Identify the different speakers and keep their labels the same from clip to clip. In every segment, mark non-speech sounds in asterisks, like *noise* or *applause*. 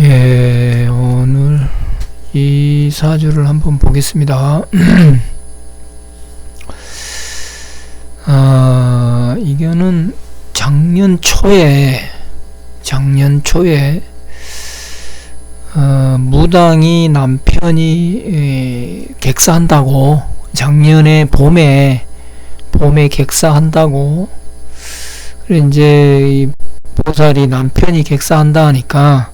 Speaker 1: 예, 오늘 이 사주를 한번 보겠습니다. *clears throat* 아, 이거는 작년 초에, 작년 초에, 어, 무당이 남편이 에, 객사한다고, 작년에 봄에, 봄에 객사한다고, 그래, 이제, 이 보살이 남편이 객사한다 하니까, 이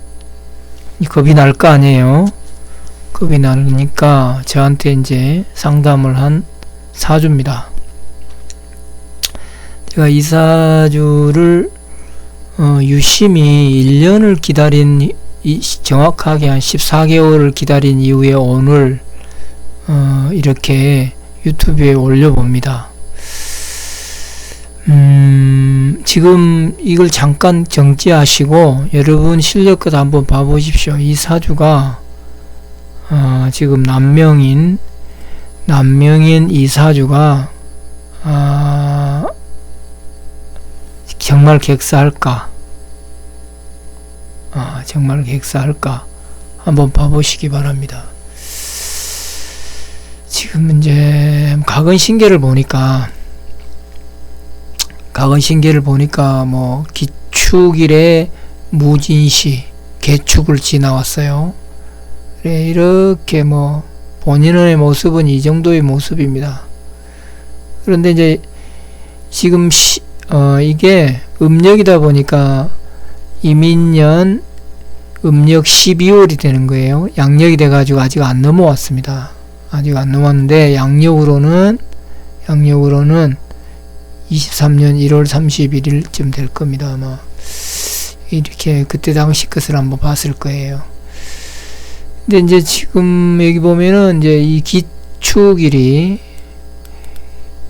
Speaker 1: 겁이 날 거 아니에요. 겁이 나니까 저한테 이제 상담을 한 사주입니다. 제가 이 사주를 어, 유심히 1년을 기다린 이, 정확하게 한 14개월을 기다린 이후에 오늘 어, 이렇게 유튜브에 올려봅니다. 음, 지금 이걸 잠깐 정지하시고 여러분 실력껏 한번 봐보십시오. 이 사주가 어, 지금 남명인 남명인 이 사주가 아, 정말 객사할까? 아, 정말 객사할까? 한번 봐보시기 바랍니다. 지금 이제 각은 신계를 보니까 각은 신계를 보니까 뭐 기축일에 무진시 개축을 지나왔어요. 이렇게 뭐 본인의 모습은 이 정도의 모습입니다. 그런데 이제 지금 시, 어 이게 음력이다 보니까 이민년 음력 12월이 되는 거예요. 양력이 돼가지고 아직 안 넘어왔습니다. 아직 안 넘었는데 양력으로는 양력으로는 23년 1월 31일쯤 될 겁니다. 아마 이렇게 그때 당시 것을 한번 봤을 거예요. 근데 이제 지금 여기 보면은 이제 이 기축일이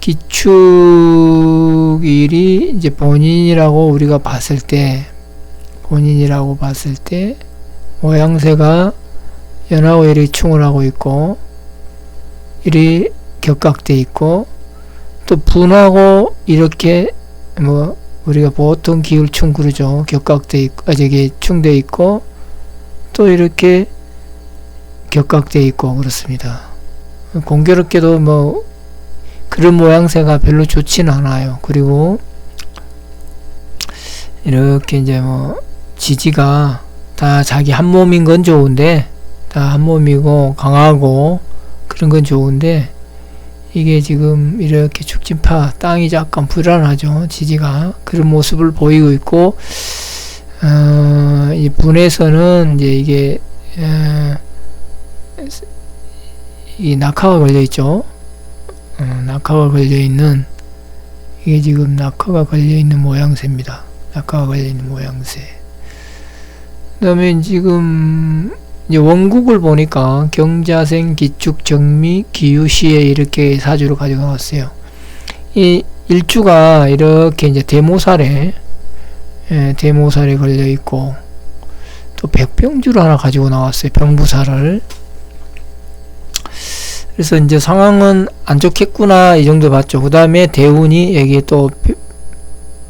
Speaker 1: 기축일이 이제 본인이라고 우리가 봤을 때 본인이라고 봤을 때 모양새가 연하고 일이 충을 하고 있고 일이 격각돼 있고 또 분하고 이렇게 뭐 우리가 보통 기울충 그러죠. 격각돼 있고 아 저기 충돼 있고 또 이렇게 격각돼 있고 그렇습니다. 공교롭게도 뭐 그런 모양새가 별로 좋지는 않아요. 그리고 이렇게 이제 뭐 지지가 다 자기 한 몸인 건 좋은데 다 한 몸이고 강하고 그런 건 좋은데 이게 지금 이렇게 축진파 땅이 약간 불안하죠. 지지가 그런 모습을 보이고 있고 어, 이 분에서는 이제 이게 어, 이 낙하가 걸려 있죠. 어, 낙하가 걸려 있는 이게 지금 낙하가 걸려 있는 모양새입니다. 낙하가 걸려 있는 모양새. 그 다음에 지금 이제 원국을 보니까 경자생, 기축, 정미, 기유시에 이렇게 사주를 가지고 나왔어요. 이 일주가 이렇게 이제 대모살에 예, 대모살에 걸려 있고 또 백병주를 하나 가지고 나왔어요. 병부살을. 그래서 이제 상황은 안 좋겠구나 이 정도 봤죠. 그 다음에 대운이 여기에 또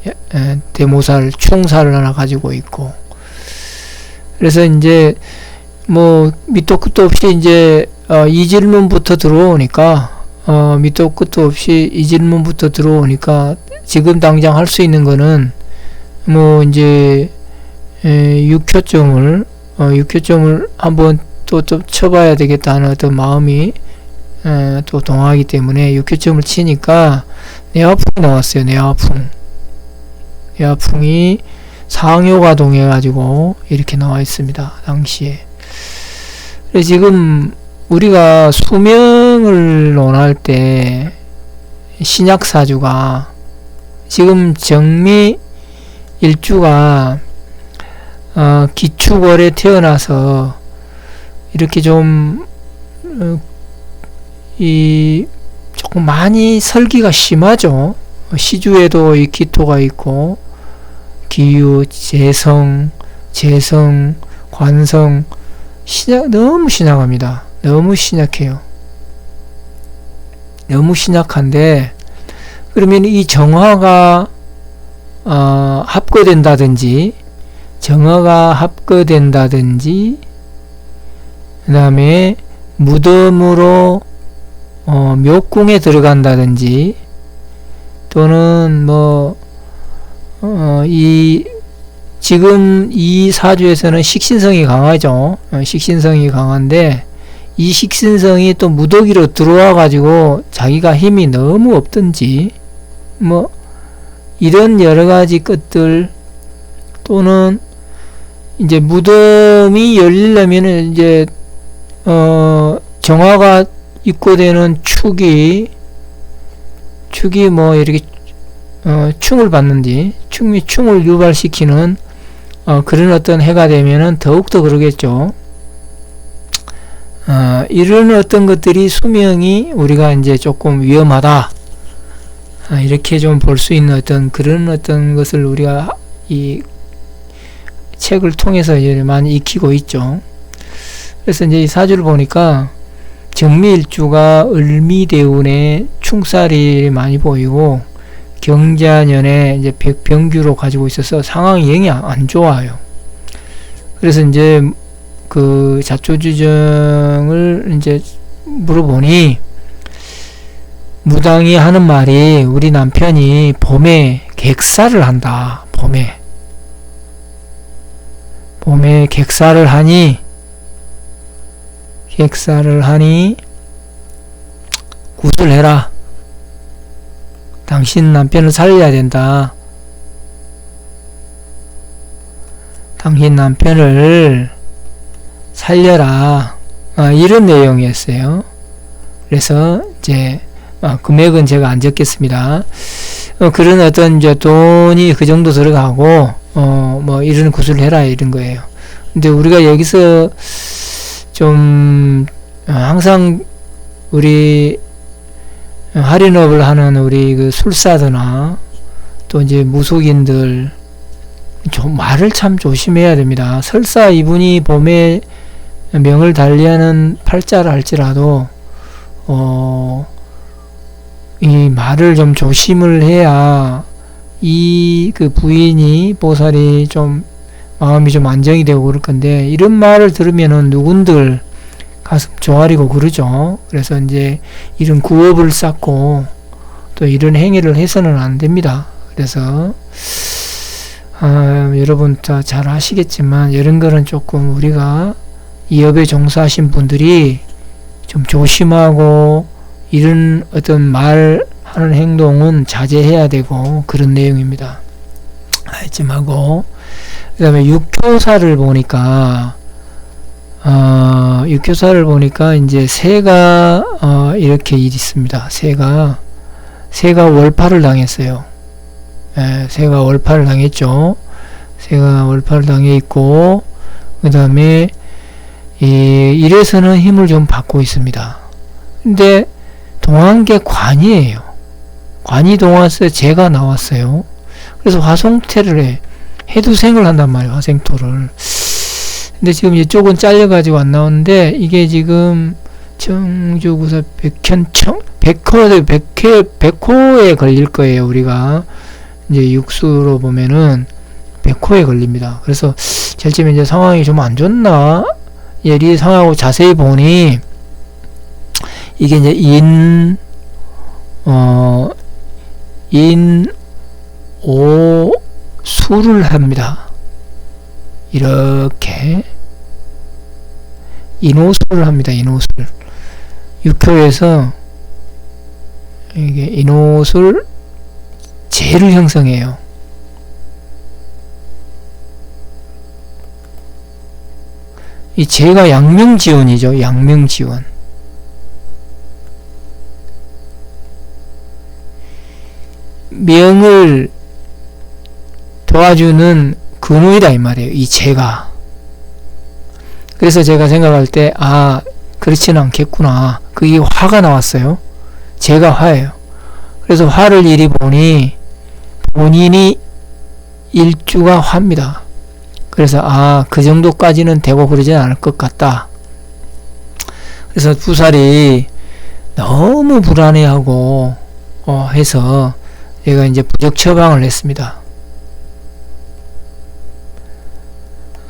Speaker 1: 예, 대모살, 충살을 하나 가지고 있고 그래서 이제 뭐 밑도 끝도 없이 이제 어, 이 질문부터 들어오니까 어, 밑도 끝도 없이 이 질문부터 들어오니까 지금 당장 할 수 있는 거는 뭐 이제 에, 6효점을 어, 6효점을 한번 또, 또 쳐봐야 되겠다는 어떤 마음이 에, 또 동하기 때문에 6효점을 치니까 내화풍이 나왔어요. 내화풍. 내화풍이 상효가 동해가지고 이렇게 나와 있습니다. 당시에. 지금 우리가 수명을 논할 때 신약사주가 지금 정미 일주가 어, 기축월에 태어나서 이렇게 좀, 어, 이, 조금 많이 설기가 심하죠. 시주에도 이 기토가 있고, 기유, 재성, 재성, 관성, 신약, 너무 신약합니다. 너무 신약해요. 너무 신약한데, 그러면 이 정화가, 어, 합거된다든지, 정화가 합거된다든지 그 다음에 무덤으로 어, 묘궁에 들어간다든지 또는 뭐 어, 이 지금 이 사주에서는 식신성이 강하죠. 어, 식신성이 강한데 이 식신성이 또 무더기로 들어와 가지고 자기가 힘이 너무 없든지 뭐 이런 여러 가지 것들 또는 이제 무덤이 열리려면은 이제 어 정화가 입고되는 축이 축이 뭐 이렇게 어 충을 받는지 충이 충을 유발시키는 어 그런 어떤 해가 되면은 더욱더 그러겠죠. 어, 이런 어떤 것들이 수명이 우리가 이제 조금 위험하다. 아, 이렇게 좀 볼 수 있는 어떤 그런 어떤 것을 우리가 이 책을 통해서 이제 많이 익히고 있죠. 그래서 이제 이 사주를 보니까 정미일주가 을미대운에 충살이 많이 보이고 경자년에 이제 백병규로 가지고 있어서 상황이 영안 좋아요. 그래서 이제 그 자초지정을 이제 물어보니 무당이 하는 말이 우리 남편이 봄에 객사를 한다. 봄에 봄에 객사를 하니 객사를 하니 구슬해라. 당신 남편을 살려야 된다. 당신 남편을 살려라. 아, 이런 내용이었어요. 그래서 이제 아, 금액은 제가 안 적겠습니다. 어, 그런 어떤 이제 돈이 그 정도 들어가고 어, 뭐 이런 구슬 해라 이런 거예요. 근데 우리가 여기서 좀 어, 항상 우리 할인업을 하는 우리 그 술사드나 또 이제 무속인들 좀 말을 참 조심해야 됩니다. 설사 이분이 봄에 명을 달리하는 팔자를 할지라도 어, 이 말을 좀 조심을 해야 이 그 부인이 보살이 좀 마음이 좀 안정이 되고 그럴 건데 이런 말을 들으면은 누군들 가슴 조아리고 그러죠. 그래서 이제 이런 구업을 쌓고 또 이런 행위를 해서는 안 됩니다. 그래서 아, 여러분 다 잘 아시겠지만 이런 거는 조금 우리가 이 업에 종사하신 분들이 좀 조심하고 이런 어떤 말 하는 행동은 자제해야 되고 그런 내용입니다. 알지하고 그 다음에 육교사를 보니까 어, 육교사를 보니까 이제 새가 어, 이렇게 있습니다. 새가 새가 월파를 당했어요. 예, 새가 월파를 당했죠. 새가 월파를 당해 있고 그 다음에 이 일에서는 힘을 좀 받고 있습니다. 근데 게 관이에요. 관이 동화서 제가 나왔어요. 그래서 화성태를 해. 해두생을 한단 말이에요. 화생토를. 근데 지금 이쪽은 잘려가지고 안 나오는데 이게 지금 청주구사 백현청 백호 백회 백호에 걸릴 거예요. 우리가 이제 육수로 보면은 백호에 걸립니다. 그래서 제일 이제 상황이 좀 안 좋나 예리 상황하고 자세히 보니 이게 이제 인, 어, 인, 오, 수를 합니다. 이렇게 인호수를 합니다. 인호술. 육효에서 이게 인호술 재를 형성해요. 이 재가 양명지원이죠. 양명지원. 명을 도와주는 근원이다 이 말이에요. 이 재가. 그래서 제가 생각할 때, 아, 그렇지는 않겠구나. 그게 화가 나왔어요. 재가 화예요. 그래서 화를 이리 보니 본인이 일주가 화입니다. 그래서 아, 그 정도까지는 되고 그러진 않을 것 같다. 그래서 부살이 너무 불안해하고 어, 해서 얘가 이제 부적 처방을 했습니다.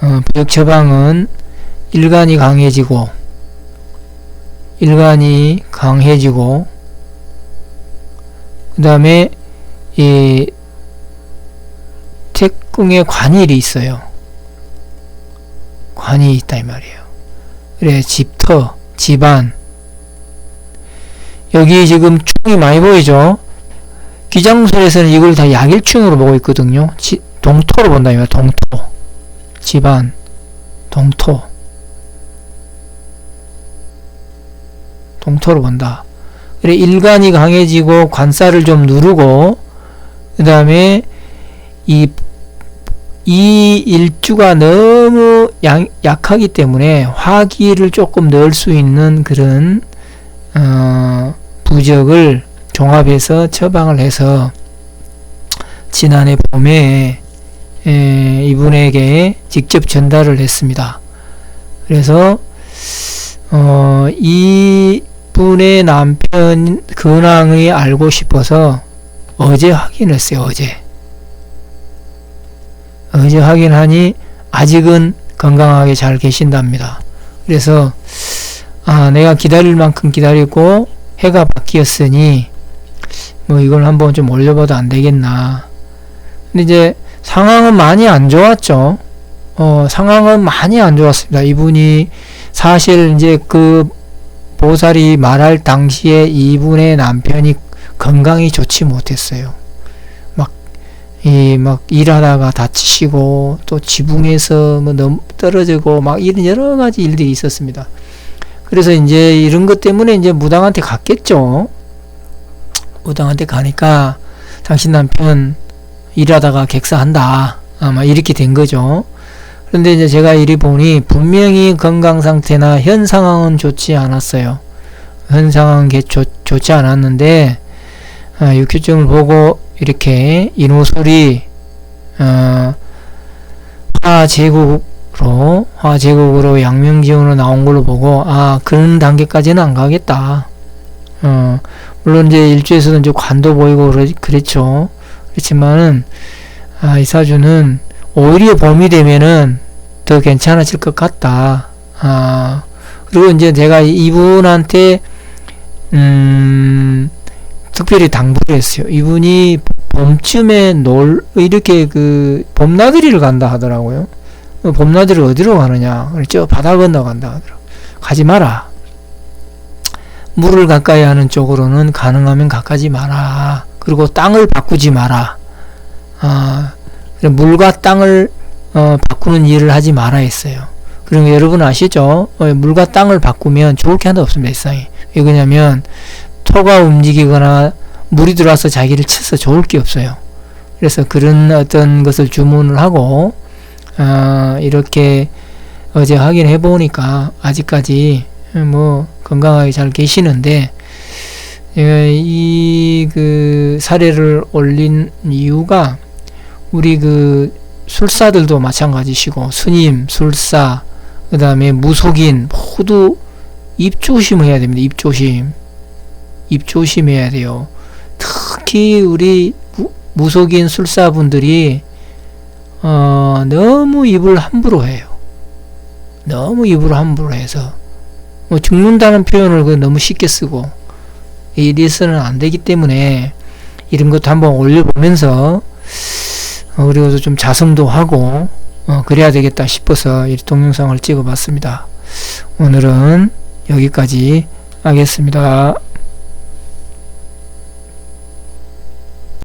Speaker 1: 어, 부적 처방은 일간이 강해지고 일간이 강해지고 그 다음에 이 태궁에 관일이 있어요. 관이 있다 이 말이에요. 그래 집터, 집안 여기 지금 충이 많이 보이죠? 기장술에서는 이걸 다 약일충으로 보고 있거든요. 지, 동토로 본다 이말 동토, 집안, 동토, 동토로 본다. 그래 일간이 강해지고 관살을 좀 누르고 그 다음에 이, 이 일주가 너무 양, 약하기 때문에 화기를 조금 넣을 수 있는 그런 어, 부적을 종합해서 처방을 해서 지난해 봄에 에, 이분에게 직접 전달을 했습니다. 그래서 어, 이분의 남편 근황이 알고 싶어서 어제 확인했어요. 어제 어제 확인하니 아직은 건강하게 잘 계신답니다. 그래서 아 내가 기다릴 만큼 기다리고 해가 바뀌었으니 뭐 이걸 한번 좀 올려봐도 안 되겠나. 근데 이제 상황은 많이 안 좋았죠. 어, 상황은 많이 안 좋았습니다. 이분이 사실 이제 그 보살이 말할 당시에 이분의 남편이 건강이 좋지 못했어요. 막, 이, 막 일하다가 다치시고 또 지붕에서 뭐 넘, 떨어지고 막 이런 여러 가지 일들이 있었습니다. 그래서 이제 이런 것 때문에 이제 무당한테 갔겠죠. 무당한테 가니까 당신 남편 일하다가 객사한다. 아마 이렇게 된 거죠. 그런데 이제 제가 이리 보니 분명히 건강 상태나 현 상황은 좋지 않았어요. 현 상황은 좋, 좋지 않았는데 어, 육규증을 보고 이렇게 인호술이 어, 화제국으로 화제국으로 양명지원으로 나온 걸로 보고 아 그런 단계까지는 안 가겠다. 어, 물론 이제 일주에서도 이제 관도 보이고 그랬죠. 그렇지만은 아, 이 사주는 오히려 봄이 되면은 더 괜찮아질 것 같다. 아, 그리고 이제 제가 이분한테, 음, 특별히 당부를 했어요. 이분이 봄쯤에 놀, 이렇게 그, 봄나들이를 간다 하더라고요. 어, 봄나들이 어디로 가느냐. 저 바다 건너 간다 하더라고요. 가지 마라. 물을 가까이 하는 쪽으로는 가능하면 가까지 마라. 그리고 땅을 바꾸지 마라. 아, 물과 땅을 어, 바꾸는 일을 하지 말아 했어요. 그리고 여러분 아시죠? 어, 물과 땅을 바꾸면 좋을 게 하나도 없습니다. 세상에. 왜 그러냐면 토가 움직이거나 물이 들어와서 자기를 쳐서 좋을 게 없어요. 그래서 그런 어떤 것을 주문을 하고 어, 이렇게 어제 확인해 보니까 아직까지 뭐 건강하게 잘 계시는데 이 그 사례를 올린 이유가 우리 그 술사들도 마찬가지시고 스님, 술사, 그 다음에 무속인 모두 입 조심해야 됩니다. 입 조심. 입 조심해야 돼요. 특히 우리 무, 속인 술사분들이 어, 너무 입을 함부로 해요. 너무 입을 함부로 해서 뭐 죽는다는 표현을 그 너무 쉽게 쓰고 이래서는 안 되기 때문에 이런 것도 한번 올려보면서 어, 그리고 좀 자성도 하고 어, 그래야 되겠다 싶어서 이 동영상을 찍어 봤습니다. 오늘은 여기까지 하겠습니다.